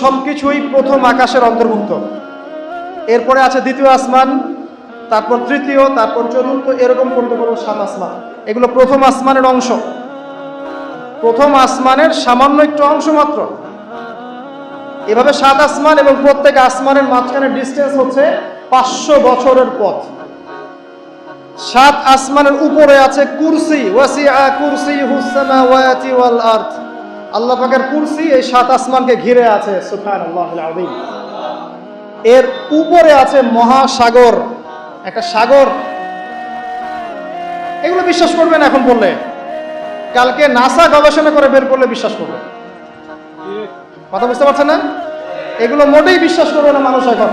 সবকিছুই প্রথম আকাশের অন্তর্ভুক্ত। এরপরে আছে দ্বিতীয় আসমান, তারপর তৃতীয়, তারপর চতুর্থ, এরকম করতে করব সাত আসমান। এগুলো প্রথম আসমানের অংশ। প্রথম আসমানের সামান্য একটু অংশ মাত্র। এভাবে সাত আসমান এবং প্রত্যেক আসমানের মাঝখানে ডিস্টেন্স হচ্ছে পাঁচশো বছরের পথ। সাত আসমানের উপরে আছে কুরসি, ওয়াসিআ কুরসি হুসামাওয়াতি ওয়াল আরদ আল্লাহ পাকের কুরসি এই সাত আসমানকে ঘিরে আছে সুবহানাল্লাহুল আযীম এর উপরে আছে মহাসাগর। একটা সাগর। এগুলো বিশ্বাস করবেন এখন বললে। কালকে নাসা গবেষণা করে বের করলে বিশ্বাস করবে কথা বুঝতে পারছেন না? এগুলো মোটেই বিশ্বাস করবে না মানুষ এখন।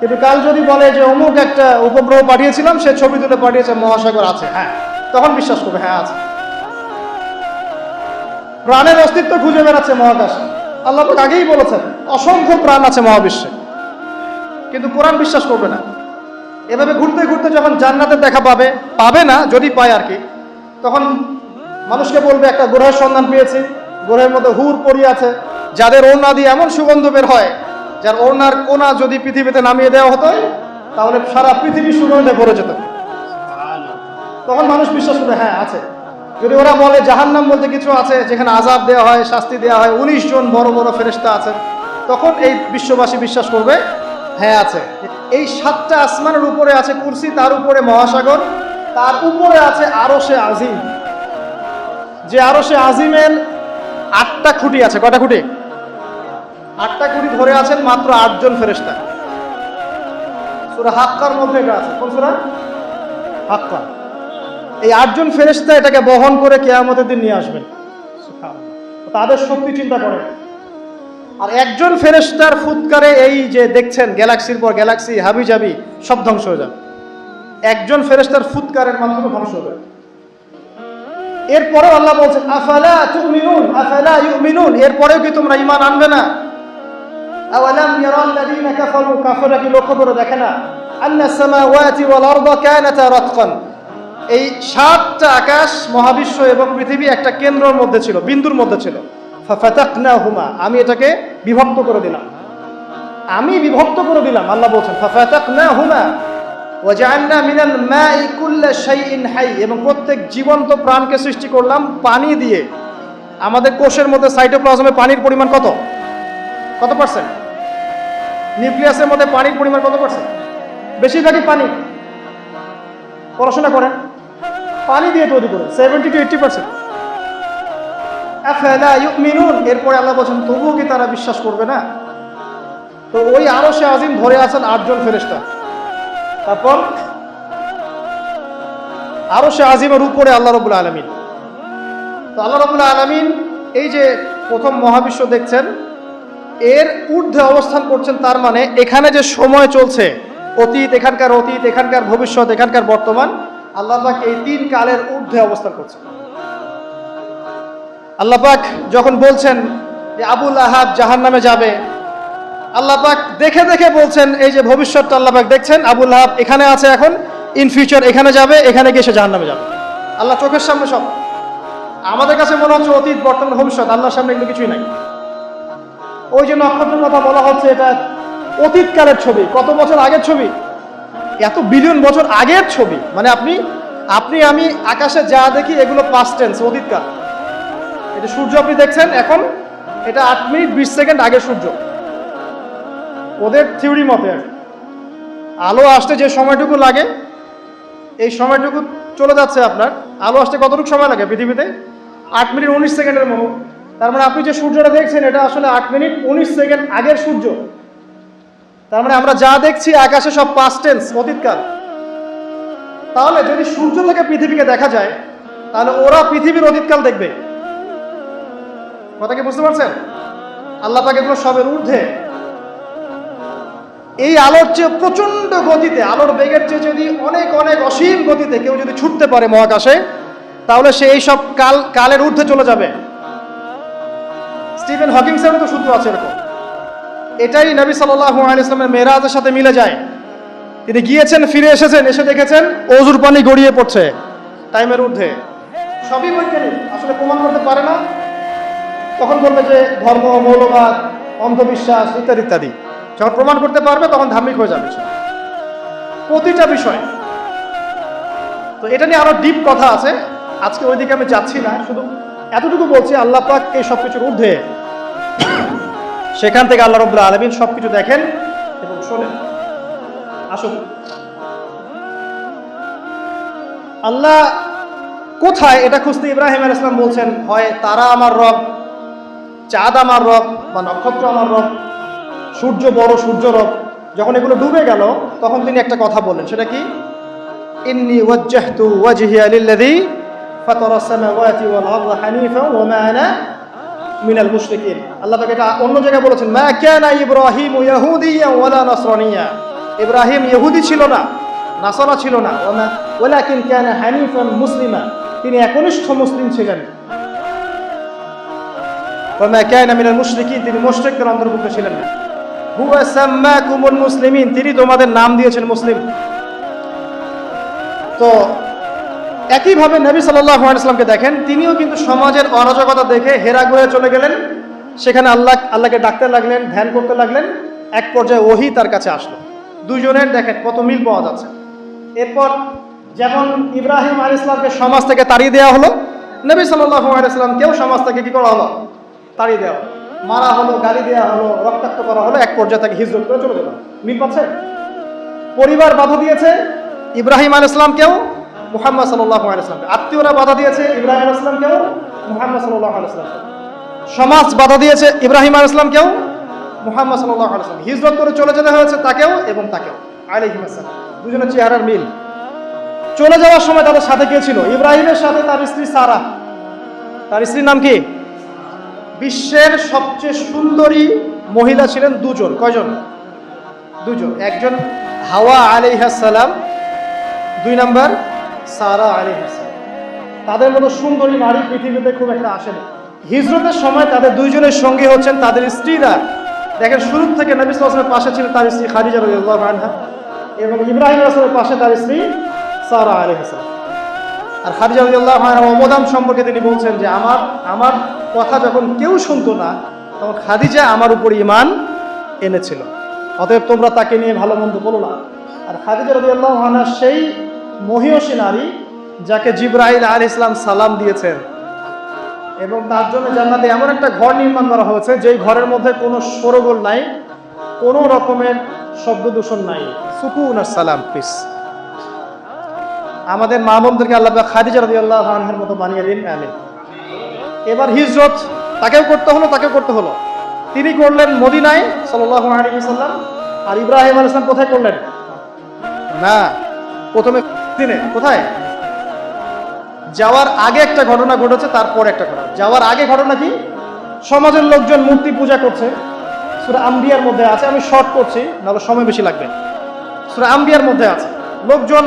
কিন্তু কাল যদি বলে যে অমুক একটা উপগ্রহ পাঠিয়েছিলাম, সে ছবি তুলে পাঠিয়েছে, মহাসাগর আছে হ্যাঁ। তখন বিশ্বাস করবে হ্যাঁ আছে। প্রাণের অস্তিত্ব খুঁজে বেড়াচ্ছে মহাকাশে। আল্লাহ আগেই বলেছেন, অসংখ্য প্রাণ আছে মহাবিশ্বে। কিন্তু কোরআন বিশ্বাস করবে না। এভাবে ঘুরতে ঘুরতে যখন জান্নাতের দেখা পাবে পাবে না, যদি পায় আর কি, তখন মানুষকে বলবে, একটা গ্রহের সন্ধান পেয়েছি, গ্রহের মধ্যে হুর পড়ি আছে, যাদের ওড়না দিয়ে এমন সুগন্ধ বের হয়, যার ওড়নার কোনা যদি পৃথিবীতে নামিয়ে দেওয়া হতো, তাহলে সারা পৃথিবী সুগন্ধে ভরে যেত। তখন মানুষ বিশ্বাস করবে হ্যাঁ আছে। যদি ওরা বলে জাহান্নাম বলতে কিছু আছে, যেখানে আজাব দেওয়া হয়, শাস্তি দেওয়া হয়, উনিশ জন বড় বড় ফেরেস্তা আছেন, তখন এই বিশ্ববাসী বিশ্বাস করবে হ্যাঁ আছে। এই সাতটা আসমানের উপরে আছে কুরসি, তার উপরে মহাসাগর, তার উপরে আছে আরও সে আজিম। যে আরও সে আজিমের আটটা খুঁটি আছে কটা খুঁটি? আটটা খুঁটি ধরে আছেন মাত্র আটজন ফেরেস্তা সুরা হাক্কার মধ্যে এটা আছে। কোন সুরা? হাক্কা এই আটজন ফেরেস্তা এটাকে বহন করে কেয়ামতের দিন নিয়ে আসবেন। তাদের শক্তি চিন্তা করে। আর একজন ফেরেস্তার ফুৎকারে এই যে দেখছেন, গ্যালাক্সির পর গ্যালাক্সি হাবি জাবি সব ধ্বংস হয়ে যাবে। একজন ফেরেস্তার ফুৎকারের মাধ্যমে ধ্বংস হবে এরপরেও আল্লাহ বলছেন, আফালা তুমিনুন, আফালা ইউমিনুন? এরপরেও কি তোমরা ইমান আনবে না? আওয়ালাম ইয়ারাল্লাযীনা কাফারু? কি লক্ষ্য করে দেখে না? আন্না সামাওয়াতি ওয়াল আরদা কানাতা রাতকান। এই সাতটা আকাশ, মহাবিশ্ব এবং পৃথিবী একটা কেন্দ্রর মধ্যে ছিল, বিন্দুর মধ্যে ছিল। ফাফাতাকনাহুমা আমি এটাকে বিভক্ত করে দিলাম। আমি বিভক্ত করে দিলাম, আল্লাহ বলছেন ফাফাতাকনাহুমা ওয়াজআলনা মিনাল মাই কুল্লা শাইইন হাই। এবং প্রত্যেক জীবন্ত প্রাণকে সৃষ্টি করলাম পানি দিয়ে। আমাদের কোষের মধ্যে সাইটোপ্লাজমে পানির পরিমাণ কত? কত পার্সেন্ট নিউক্লিয়াসের মধ্যে পানির পরিমাণ কত পার্সেন্ট বেশিরভাগই পানি। পড়াশোনা করেন, পানি দিয়ে তৈরি করে সেভেন্টি টু এইটটি পার্সেন্ট মিনুন এরপরে আল্লাহ বলছেন, তবুও কি তারা বিশ্বাস করবে না? তো ওই আরও সে আজিম ধরে আছেন আটজন ফেরেস্তা তারপর আরও সে আজিমের উপরে আল্লাহ রবুল আলমিন। তো আল্লাহ রবুল আলমিন এই যে প্রথম মহাবিশ্ব দেখছেন, এর ঊর্ধ্বে অবস্থান করছেন তার মানে এখানে যে সময় চলছে অতীত, এখানকার অতীত, এখানকার ভবিষ্যৎ, এখানকার বর্তমান, আল্লাহ পাক এই তিন কালের ঊর্ধ্বে অবস্থান করছেন। আল্লাহ পাক যখন বলছেন যে আবুল আহাব জাহান নামে যাবে, আল্লাহ পাক দেখে দেখে বলছেন, এই যে ভবিষ্যৎটা আল্লাহ পাক দেখছেন, আবুল আহাব এখানে আছে এখন ইন ফিউচার এখানে যাবে, এখানে গিয়ে সে জাহান নামে যাবে। আল্লাহ চোখের সামনে সব। আমাদের কাছে মনে হচ্ছে অতীত, বর্তমান, ভবিষ্যৎ, আল্লাহর সামনে এগুলো কিছুই নাই। ওই যে নক্ষত্রের কথা বলা হচ্ছে, এটা অতীতকালের ছবি, কত বছর আগের ছবি? এত বিলিয়ন বছর আগের ছবি। মানে আপনি আপনি, আমি, আকাশে যা দেখি, এগুলো পাস্ট টেন্স অতীতকাল। এটা সূর্য আপনি দেখছেন, এখন এটা আট মিনিট বিশ সেকেন্ড আগের সূর্য। ওদের থিওরি মতে আলো আসতে যে সময়টুকু লাগে, এই সময়টুকু চলে যাচ্ছে আপনার। আলো আসতে কতটুকু সময় লাগে পৃথিবীতে? আট মিনিট উনিশ সেকেন্ডের মতো। তার মানে আপনি যে সূর্যটা দেখছেন, এটা আসলে আট মিনিট উনিশ সেকেন্ড আগের সূর্য। তার মানে আমরা যা দেখছি, আকাশে সব পাস্ট টেন্স অতীতকাল। তাহলে যদি সূর্য থেকে পৃথিবীকে দেখা যায়, তাহলে ওরা পৃথিবীর অতীতকাল দেখবে। কথা কি বুঝতে পারছেন? আল্লাহ পাক এগুলো সবের ঊর্ধ্বে এই আলোর চেয়ে প্রচণ্ড গতিতে, আলোর বেগের চেয়ে যদি অনেক অনেক অসীম গতিতে কেউ যদি ছুটতে পারে মহাকাশে, তাহলে সে এই সব কাল, কালের ঊর্ধ্বে চলে যাবে। স্টিভেন হকিংসেরও তো সূত্র আছে এরকম। এটাই নবী সাল্লাল্লাহু আলাইহি ইসলামের মেরাজের সাথে মিলে যায়। তিনি গিয়েছেন, ফিরে এসেছেন, এসে দেখেছেন অজুর পানি গড়িয়ে পড়ছে টাইমের ঊর্ধ্বে। সবই বৈজ্ঞানিক, আসলে প্রমাণ করতে পারে না। তখন বলবে যে ধর্ম, মৌলবাদ, অন্ধবিশ্বাস ইত্যাদি ইত্যাদি। যখন প্রমাণ করতে পারবে, তখন ধার্মিক হয়ে যাবে প্রতিটা বিষয়। তো এটা নিয়ে আরও ডিপ কথা আছে। আজকে ওইদিকে আমি যাচ্ছি না, শুধু এতটুকু বলছি, আল্লাহ পাক এই সব কিছুর ঊর্ধ্বে সেখান থেকে আল্লাহ রব্লা আলমিন সব কিছু দেখেন এবং শোনেন। আসুন। আল্লাহ কোথায় এটা খুঁজতে ইব্রাহিম আল ইসলাম বলছেন, হয় তারা আমার রব, চাঁদ আমার রব বা নক্ষত্র আমার রব, সূর্য বড়, সূর্য রব। যখন এগুলো ডুবে গেল, তখন তিনি একটা কথা বললেন, সেটা কি? ইন্নি ওয়াজ্জাহতু ওয়াজহিয়া লিল্লাযী ফাতারা সামাওয়াতি ওয়াল আরদা হানিফা ওয়া মা আনা মিনাল মুশরিকিন। আল্লাহ পাক এটা অন্য জায়গায় বলেছেন, মা কানা ইব্রাহিম ইয়াহুদিয়া ওয়ালা নাসরানিয়া। ইব্রাহিম ইহুদি ছিল না, নাসারা ছিল না। ওয়া ওয়ালাকিন কানা হানিফান মুসলিমা। তিনি একনিষ্ঠ মুসলিম ছিলেন। ওমা কানা মিনাল মুশরিকিন, তিনি মুশরিকদের অন্তর্ভুক্ত ছিলেন না। হুয়া সাম্মাকুমুল মুসলিমিন, তিনি তোমাদের নাম দিয়েছেন মুসলিম। তো একইভাবে নবী সাল্লাল্লাহু আলাইহি সাল্লামকে দেখেন, তিনিও কিন্তু সমাজের অরাজকতা দেখে হেরা গুয়ে চলে গেলেন। সেখানে আল্লাহ, আল্লাহকে ডাকতে লাগলেন, ধ্যান করতে লাগলেন, এক পর্যায়ে ওহি তার কাছে আসলো। দুজনের দেখেন কত মিল পাওয়া যাচ্ছে। এরপর যেমন ইব্রাহিম আলী ইসলামকে সমাজ থেকে তাড়িয়ে দেওয়া হলো, নবী সাল্লাল্লাহু আলাইহি সাল্লামকেও সমাজ থেকে কি করা হলো? তাড়িয়ে দেওয়া মারা হলো, গালি দেওয়া হলো, রক্তাক্ত করা হলো, এক পর্যায়ে তাকে হিজরত করে চলে গেল। মিল পাচ্ছে? পরিবার বাধা দিয়েছে, ইব্রাহিম আল ইসলামকেও মুহাম্মদ সাল্লাহ আলাইসলামকে আত্মীয়রা বাধা দিয়েছে ইব্রাহিম আল ইসলামকেও মুহাম্মদ সাল্লাহ আলাইসলামকে সমাজ বাধা দিয়েছে ইব্রাহিম আল ইসলামকেও মুহাম্মদ সাল্লাহ আলাইসলাম হিজরত করে চলে যেতে হয়েছে তাকেও এবং তাকেও। আলাইহিম আসসালাম। দুজনের চেহারার মিল। চলে যাওয়ার সময় তাদের সাথে কে ছিল? ইব্রাহিমের সাথে তার স্ত্রী সারা। তার স্ত্রীর নাম কি? বিশ্বের সবচেয়ে সুন্দরী মহিলা ছিলেন দুজন। কয়জন? দুজন। একজন হাওয়া আলিহাসালাম দুই নাম্বার সারা আলিহাসালাম তাদের মতো সুন্দরী নারী পৃথিবীতে খুব একটা আসেনি হিজরতের সময় তাদের দুইজনের সঙ্গী হচ্ছেন তাদের স্ত্রীরা। দেখেন শুরু থেকে নবী সালামের পাশে ছিল তার স্ত্রী খাদিজা রাদিয়াল্লাহু আনহা এবং ইব্রাহিম আসলামের পাশে তার স্ত্রী সারা আলিহাসালাম আর খাদিজা রাদিয়াল্লাহু আনহা অবদান সম্পর্কে তিনি বলছেন যে, আমার আমার কথা যখন কেউ শুনতো না, তখন খাদিজা আমার উপর ইমান এনেছিল। অতএব তোমরা তাকে নিয়ে ভালো মন্দ বলো না। আর খাদিজা রাদিয়াল্লাহু আনহা সেই মহিয়সী নারী যাকে জিব্রাইল আল ইসলাম সালাম দিয়েছেন। এবং তার জন্য জান্নাতে এমন একটা ঘর নির্মাণ করা হয়েছে, যেই ঘরের মধ্যে কোনো সরগোল নাই, কোনো রকমের শব্দ দূষণ নাই। সুকুন আর সালাম পিস আমাদের মা বোনদেরকে আল্লাহ খাদিজা রাদিয়াল্লাহু আনহার মতো বানিয়ে দিন, আমিন। এবার হিজরত, তাকেও করতে হলো, তাকেও করতে হলো। তিনি করলেন মদিনায়, সাল্লাল্লাহু আলাইহি সাল্লাম আর ইব্রাহিম আলাইহিস ইসলাম কোথায় করলেন? না। প্রথমে দিনে কোথায়? যাওয়ার আগে একটা ঘটনা ঘটেছে, তারপর একটা ঘটনা। যাওয়ার আগে ঘটনা কি? সমাজের লোকজন মূর্তি পূজা করছে। সুরা আম্বিয়ার মধ্যে আছে, আমি শর্ট করছি, নাহলে সময় বেশি লাগবে। সুরা আম্বিয়ার মধ্যে আছে। লোকজন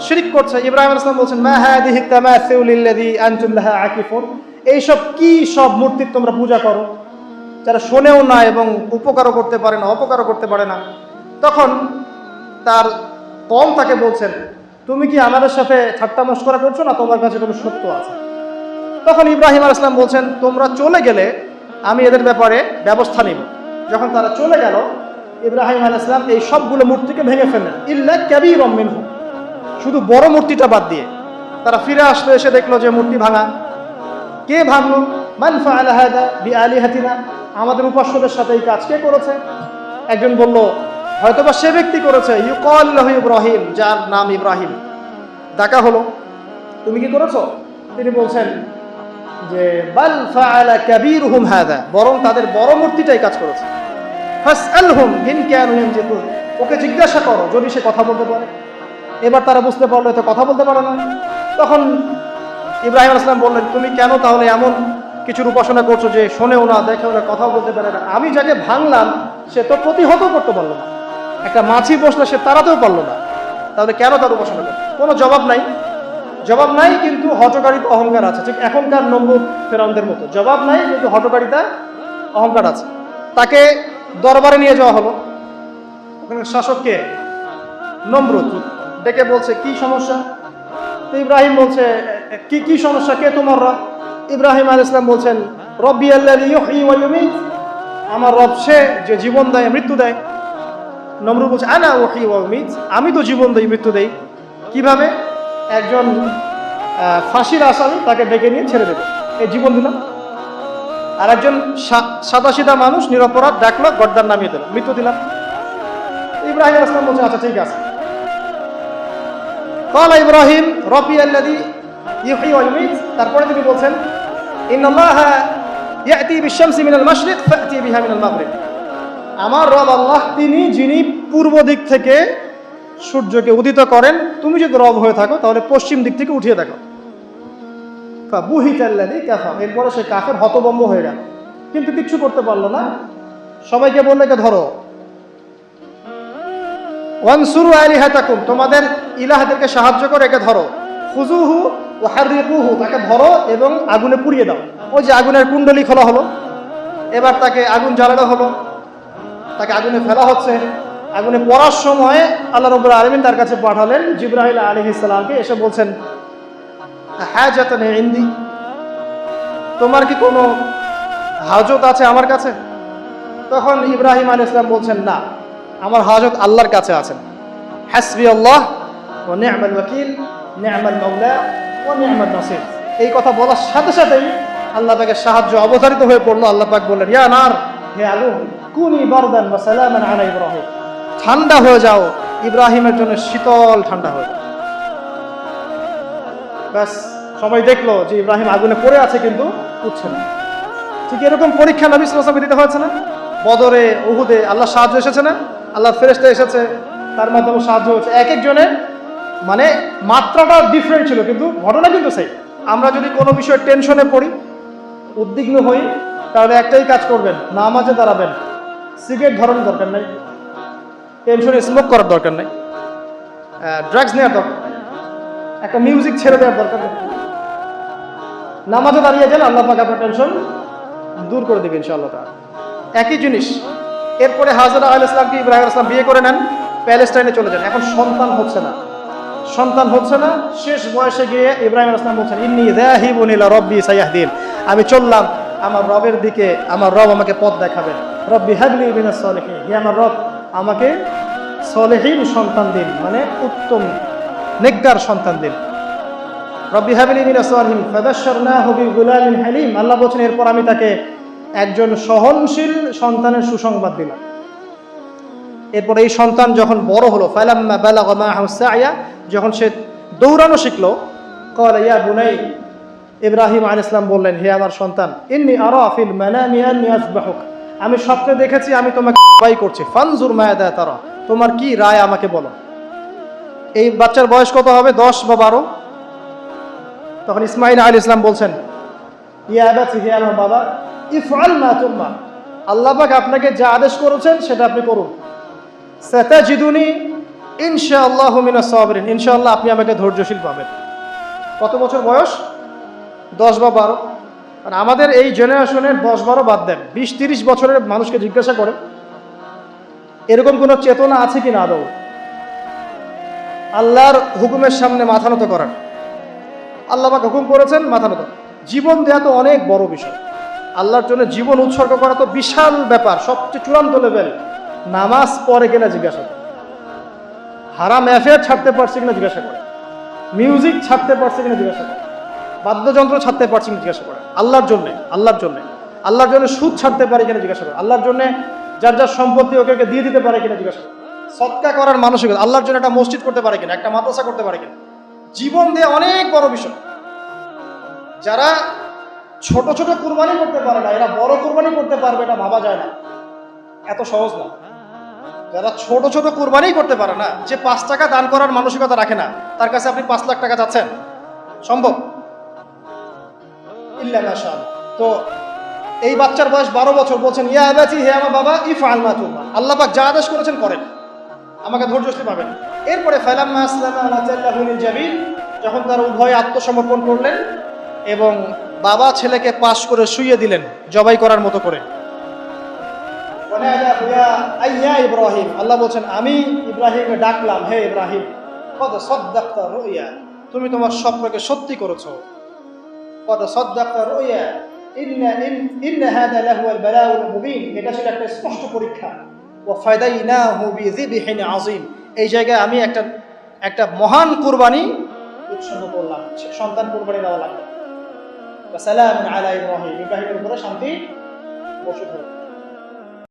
শিরিক করছে, ইব্রাহিম আলাইহিস সালাম বলছেন, মা হাদিহি তামাসিউলিল্লাযী আনতুম লাহা আকিফুন? এইসব কি সব মূর্তির তোমরা পূজা করো? যারা শোনেও না এবং উপকারও করতে পারে না, অপকারও করতে পারে না। তখন তার কম তাকে বলছেন, তুমি কি আমাদের সাথে ঠাট্টা মস্করা করছ না? তোমার কাছে কোনো সত্য আছে? তখন ইব্রাহিম আল ইসলাম বলছেন, তোমরা চলে গেলে আমি এদের ব্যাপারে ব্যবস্থা নিব। যখন তারা চলে গেল, ইব্রাহিম আল ইসলাম এই সবগুলো মূর্তিকে ভেঙে ফেললেন। ইল্লা ক্যাবি রমিন শুধু বড় মূর্তিটা বাদ দিয়ে। তারা ফিরে আসলো, এসে দেখল যে মূর্তি ভাঙা। কে ভাঙলো? মান বি হাদা হাতিনা আমাদের উপাস্যদের সাথে এই কাজ কে করেছে? একজন বলল হয়তোবা সে ব্যক্তি করেছে ইউকল লাহু ইব্রাহিম, যার নাম ইব্রাহিম। ডাকা হলো। তুমি কি করেছ? তিনি বলছেন যে, বাল ফাআলা কাবীরুহুম হাদা বরং তাদের বড় মূর্তিটাই কাজ করেছে। ফাসআলহুম ইন কানু ইয়ানজিকুন। ওকে জিজ্ঞাসা করো, যদি সে কথা বলতে পারে। এবার তারা বুঝতে পারল, এতে কথা বলতে পারে না। তখন ইব্রাহিম আসলাম বললেন, তুমি কেন তাহলে এমন কিছুর উপাসনা করছ যে, শোনেও না, দেখেও না, কথাও বলতে পারে না? আমি যাকে ভাঙলাম, সে তো প্রতিহত করতে পারল না। একটা মাছি বসলে সে তাড়াতেও পারল না। তাহলে কেন তার উপাসনা করছে কোনো জবাব নাই। জবাব নাই কিন্তু হটকারিতা অহংকার আছে। ঠিক এখনকার নম্বর ফেরাউনদের মতো। জবাব নাই কিন্তু হটকারিতা অহংকার আছে। তাকে দরবারে নিয়ে যাওয়া হলো। ওখানে শাসককে নমরুদ। ডেকে বলছে, কি সমস্যা? ইব্রাহিম বলছে, কি কি সমস্যা? কে তোমার রব? ইব্রাহিম আল ইসলাম বলছেন, রব্বি আল্লাহ আমার রব সে যে জীবন দেয়, মৃত্যু দেয়। নম্র বলছে, আনা কি ওমিজ আমি তো জীবন দেই, মৃত্যু দেই। কীভাবে? একজন ফাঁসির আসামি তাকে ডেকে নিয়ে ছেড়ে দেবে। এই জীবন দিলাম। আর একজন সাদাসিধা মানুষ নিরপরাধ দেখল গড্ডার নামিয়ে দিল, মৃত্যু দিলাম। ইব্রাহিম আসলাম বলছে আচ্ছা ঠিক আছে। কল ইব্রাহিম রপি আল্লাদি ইউহি ওয়াইমিত তারপরে তিনি বলছেন, ইন্নাল্লাহ ইয়াতি বিশ মিনাল মাশরিক ফাতি বিহা মিনাল মাগরিব। আমার রব আল্লাহ, তিনি যিনি পূর্ব দিক থেকে সূর্যকে উদিত করেন, তুমি যদি রব হয়ে থাকো, তাহলে পশ্চিম দিক থেকে উঠিয়ে দেখো। বুহিতাল্লাদি কাফা এরপরে সে কাফের হতবম্ব হয়ে গেল। কিন্তু কিচ্ছু করতে পারল না। সবাইকে বললে, একে ধরো। ওয়ানসুরু আলিহাতাকুম, তোমাদের ইলাহাদেরকে সাহায্য করে, একে ধরো। খুজুহু ও হারিকুহু, তাকে ধরো এবং আগুনে পুড়িয়ে দাও। ওই যে আগুনের কুণ্ডলি খোলা হলো, এবার তাকে আগুন জ্বালানো হলো। তাকে আগুনে ফেলা হচ্ছে। আগুনে পড়ার সময় আল্লাহ রব্বুল আলমিন তার কাছে পাঠালেন জিব্রাহিল আলী ইসলামকে এসে বলছেন হ্যাঁ যাতে ইন্দি, তোমার কি কোনো হাজত আছে আমার কাছে? তখন ইব্রাহিম আলী ইসলাম বলছেন, না, আমার হাজত আল্লাহর কাছে আছেন হাসবি আল্লাহ ও নিয়ামাল ওয়াকিল, নিয়ামাল মাওলা ও নিয়ামাল নাসির। এই কথা বলার সাথে সাথেই আল্লাহ পাকে সাহায্য অবতারিত হয়ে পড়ল। আল্লাহ পাক বললেন, ইয়া নার, হে আলু কুনি বারদান ওয়া সালামান আলা ইব্রাহিম। ঠান্ডা হয়ে যাও। ইব্রাহিমের জন্য শীতল ঠান্ডা হয়ে ব্যাস, সবাই দেখল যে ইব্রাহিম আগুনে পড়ে আছে কিন্তু উঠছে না। ঠিক এরকম পরীক্ষা নবী সালামকে দিতে হয়েছে না? বদরে, উহুদে আল্লাহ সাহায্য এসেছে না? আল্লাহ ফেরেস্তা এসেছে। তার মাধ্যমে সাহায্য হচ্ছে এক একজনের মানে মাত্রাটা ডিফারেন্ট ছিল, কিন্তু ঘটনা কিন্তু সেই আমরা যদি কোনো বিষয়ে টেনশনে পড়ি, উদ্বিগ্ন হই, তাহলে একটাই কাজ করবেন, নামাজে দাঁড়াবেন। সিগারেট ধরানোর দরকার নেই। টেনশনে স্মোক করার দরকার নেই। ড্রাগস নেওয়ার দরকার একটা মিউজিক ছেড়ে দেওয়ার দরকার নেই। নামাজে দাঁড়িয়ে যান আল্লাহ পাক আপনার টেনশন দূর করে দেবে ইনশাআল্লাহ তাআলা। একই জিনিস, এরপরে হাজরা আল ইসলামকে ইব্রাহিম ইসলাম বিয়ে করে নেন, প্যালেস্টাইনে চলে যান। এখন সন্তান হচ্ছে না। সন্তান হচ্ছে না, শেষ বয়সে গিয়ে ইব্রাহিম ইসলাম বলছেন, ইন্নি যাহিবুন ইলা রব্বি সায়াহদিন। আমি চললাম, আমার রবের দিকে, আমার রব আমাকে পথ দেখাবেন। রব্বি হাবলি মিনাস সলিহিন। হে আমার রব, আমাকে সলেহীন সন্তান দিন মানে উত্তম, নেককার সন্তান দিন। রব্বি হাবিলি মিনা সালিহিন, ফাদাশশারনাহু বিগুলামিন হালিম। আল্লাহ বলেন এরপর আমি তাকে একজন সহনশীল সন্তানের সুসংবাদ দিলাম। এরপর এই সন্তান যখন বড় হলো, ফালাম্মা বালাগা মাআহু সায়া যখন সে দৌড়ানো শিখলো, ক্বালা ইয়া বুনাই, ইব্রাহিম আলাইহিস সালাম বললেন, হে আমার সন্তান, ইন্নী আরা ফিল মানামি আন্নী আমি স্বপ্নে দেখেছি, আমি তোমাকে জবাই করছি। ফানজুর মায়াদা তারা। তোমার কি রায় আমাকে বলো? এই বাচ্চার বয়স কত হবে? দশ বা বারো? তখন ইসমাইল আলী ইসলাম বলছেন বাবা, ইফআল মা তুম্মা আল্লাহ পাক আপনাকে যা আদেশ করেছেন, সেটা আপনি করুন। সাতাজিদুনি ইনশাআল্লাহ মিনাস সাবিরিন। ইনশাআল্লাহ আপনি আমাকে ধৈর্যশীল পাবেন। কত বছর বয়স? দশ বা বারো? আর আমাদের এই জেনারেশনের দশ বারো বাদ দেন, বিশ তিরিশ বছরের মানুষকে জিজ্ঞাসা করেন, এরকম কোনো চেতনা আছে কি না আদৌ? আল্লাহর হুকুমের সামনে মাথা নত করার আল্লাহ পাক হুকুম করেছেন, মাথা নত জীবন দেওয়া তো অনেক বড় বিষয়। আল্লাহর জন্য জীবন উৎসর্গ করা তো বিশাল ব্যাপার, সবচেয়ে চূড়ান্ত লেভেল নামাজ পরে কিনা জিজ্ঞাসা করে হারাম অ্যাফেয়ার ছাড়তে পারছি কিনা জিজ্ঞাসা করে মিউজিক ছাড়তে পারছি কিনা জিজ্ঞাসা করে বাদ্যযন্ত্র ছাড়তে পারছি কিনা জিজ্ঞাসা করে আল্লাহর জন্যে আল্লাহর জন্যে। আল্লাহর জন্য সুদ ছাড়তে পারে কিনা জিজ্ঞাসা করে আল্লাহর জন্য যার যার সম্পত্তি ওকে ওকে দিয়ে দিতে পারে কিনা জিজ্ঞাসা করে সৎকা করার মানসিকতা, আল্লাহর জন্য একটা মসজিদ করতে পারে কিনা, একটা মাদ্রাসা করতে পারে কিনা। জীবন দিয়ে অনেক বড় বিষয়। যারা ছোট ছোট কুরবানি করতে পারে না, এরা বড় কুরবানি করতে পারবে এটা ভাবা যায় না। এত সহজ না। যারা ছোট ছোট কুরবানি করতে পারে না, যে পাঁচ টাকা দান করার মানসিকতা রাখে না, তার কাছে আপনি পাঁচ লাখ টাকা চাচ্ছেন সম্ভব? তো এই বাচ্চার বয়স বারো বছর, বলছেন, ইয়া আবাচি হে আমার বাবা ইফ আল্লাহ পাক যা আদেশ করেছেন করেন। আমাকে পাবেন এরপরে আলা যখন তারা উভয় আত্মসমর্পণ করলেন এবং বাবা ছেলেকে পাশ করে শুইয়ে দিলেন, জবাই করার মতো করে। ইব্রাহিম। আল্লাহ বলছেন, আমি ইব্রাহিমকে ডাকলাম, হে ইব্রাহিম তুমি তোমার স্বপ্নকে সত্যি করেছ। কদ সদ্দাক্তা রুইয়া। ইন্না ইন- ইন্না হাদা মুবিন। এটা ছিল একটা স্পষ্ট পরীক্ষা। ওয়া ফাদাইনাহু এই জায়গায় আমি একটা একটা মহান কুরবানি উৎসর্গ করলাম। সন্তান কুরবানি দেওয়া লাগবে। সালাম ইব্রাহিম। শান্তি বসে থাকুক